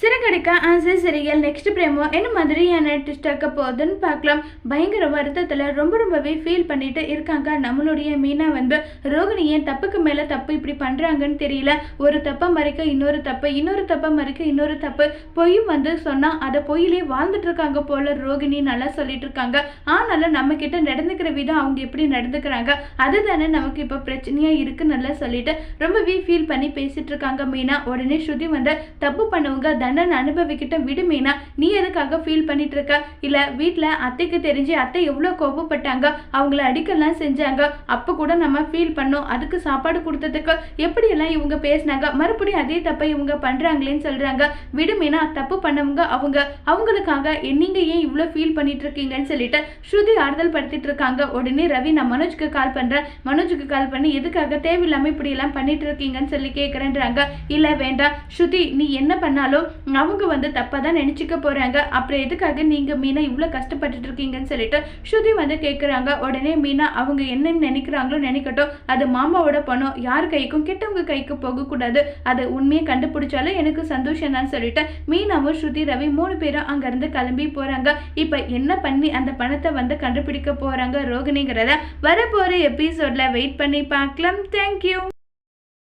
சிறகடிக்க ஆசை சிறியல் நெக்ஸ்ட் பிரேமோ என்ன மாதிரியான ட்விஸ்ட் போகுதுன்னு பார்க்கலாம். பயங்கர வருத்தத்தில் ரொம்ப ரொம்பவே ஃபீல் பண்ணிட்டு இருக்காங்க நம்மளுடைய மீனா வந்து. ரோகிணியை தப்புக்கு மேலே தப்பு இப்படி பண்ணுறாங்கன்னு தெரியல. ஒரு தப்பை மறைக்க இன்னொரு தப்பு இன்னொரு தப்பை மறைக்க இன்னொரு தப்பு. பொய்யும் வந்து சொன்னால் அதை பொய்யிலே வாழ்ந்துட்டு இருக்காங்க போல ரோகிணி நல்லா சொல்லிட்டு இருக்காங்க. ஆனாலும் நம்ம கிட்ட நடந்துக்கிற விதம் அவங்க எப்படி நடந்துக்கிறாங்க? அதுதானே நமக்கு இப்போ பிரச்சனையாக இருக்குன்னு நல்லா சொல்லிட்டு ரொம்பவே ஃபீல் பண்ணி பேசிட்டு இருக்காங்க மீனா. உடனே ஸ்ருதி வந்து தப்பு பண்ணவங்க தண்டனை அனுபவிக்கிட்ட விடுமேனா நீ எதுக்காக ஃபீல் பண்ணிட்டு இருக்க இல்ல வீட்டில் அத்தைக்கு தெரிஞ்சு அத்தை எவ்வளோ கோபப்பட்டாங்க அவங்கள அடிக்கலாம் செஞ்சாங்க அப்போ கூட நம்ம ஃபீல் பண்ணோம் அதுக்கு சாப்பாடு கொடுத்ததுக்கு எப்படியெல்லாம் இவங்க பேசினாங்க மறுபடியும் அதே தப்பை இவங்க பண்றாங்களேன்னு சொல்றாங்க. விடுமீனா தப்பு பண்ணவங்க அவங்க. அவங்களுக்காக நீங்க ஏன் இவ்வளோ ஃபீல் பண்ணிட்டு இருக்கீங்கன்னு சொல்லிட்டு ஸ்ருதி ஆறுதல் படுத்திட்டு இருக்காங்க உடனே ரவி நான் மனோஜ்க்கு கால் பண்றேன். மனோஜுக்கு கால் பண்ணி எதுக்காக தேவையில்லாம இப்படி எல்லாம் பண்ணிட்டு இருக்கீங்கன்னு சொல்லி கேட்குறேன்றாங்க இல்ல வேண்டாம். ஸ்ருதி நீ என்ன பண்ணாலும் அவங்க வந்து தப்பாக தான் நினச்சிக்க போகிறாங்க அப்புறம் எதுக்காக நீங்கள் மீனா இவ்வளோ கஷ்டப்பட்டுட்டு இருக்கீங்கன்னு சொல்லிட்டு ஸ்ருதி வந்து கேட்குறாங்க உடனே மீனா அவங்க என்னென்னு நினைக்கிறாங்களோ நினைக்கட்டும். அது மாமாவோட பணம். யார் கைக்கும்? கெட்டவங்க கைக்கு போகக்கூடாது. அது உண்மையை கண்டுபிடிச்சாலும் எனக்கு சந்தோஷம் தான் சொல்லிட்டு மீனாவும் ஸ்ருதி ரவி மூணு பேரும் அங்கேருந்து கிளம்பி போகிறாங்க இப்போ என்ன பண்ணி அந்த பணத்தை வந்து கண்டுபிடிக்க போகிறாங்க ரோகிணிங்கிறத வரப்போகிற எபிசோடில் வெயிட் பண்ணி பார்க்கலாம். தேங்க்யூ